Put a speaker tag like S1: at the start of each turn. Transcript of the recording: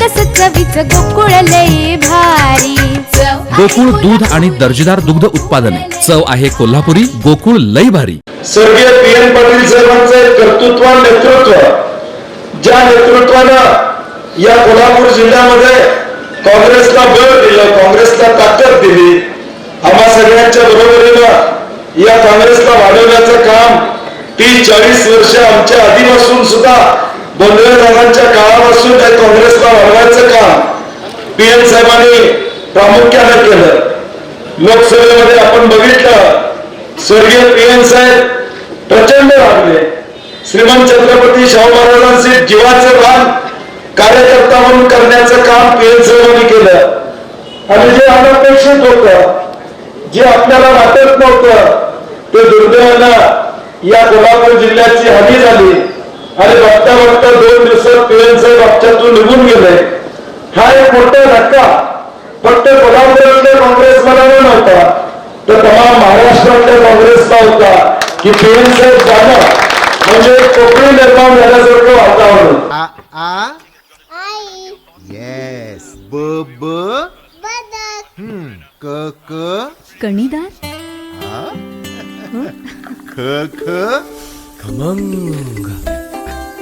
S1: सकस चवीच गोकुळ लई भारी.
S2: गोकुळ दूध आणि दर्जेदार दुग्ध उत्पादने. चव आहे कोल्हापुरी गोकुळ लई भारी.
S3: स्वर्गीय पी एन पाटील साहेबांचे कर्तृत्व नेतृत्व. ज्या नेतृत्वानं या कोल्हापूर जिल्ह्यामध्ये काँग्रेसला बळ दिलं काँग्रेसला ताकद दिली आम्हा सगळ्यांच्या बरोबरीनं या काँग्रेसला वाढवण्याचं काम तीस चाळीस वर्ष आमच्या आधीपासून सुद्धा बोंधळे दादांच्या काळापासून या काँग्रेसला वाढवायचं काम पी साहेबांनी प्रामुख्यानं केलं. लोकसभेमध्ये आपण बघितलं स्वर्गीय पीएम साहेब प्रचंड वाढले श्रीमंत छत्रपती शाहू महाराजांचे जीवाचे भान कार्यकर्ता म्हणून करण्याचं काम पी साहेबांनी केलं. आणि जे अनपेक्षित होत जे आपल्याला वाटत नव्हतं ते दुर्दैवानं या कोल्हापूर जिल्ह्याची हानी झाली. आणि बघता बघता दोन दिवसात पी एन साहेब आमच्यातून निघून गेले. हा एक मोठा धक्का. फक्त कोल्हापुरातल्या काँग्रेस मला नव्हता. तर तमाम महाराष्ट्रातल्या काँग्रेसचा होता की पी एन साहेब जाणं म्हणजे कोकणी निर्माण झाल्यासारखं वातावरण.
S4: आ आ?
S5: आई
S4: येस ब ब?
S5: बदक
S4: हम्म. क क?
S1: कणीदार?
S4: ख ख?
S2: खमंग.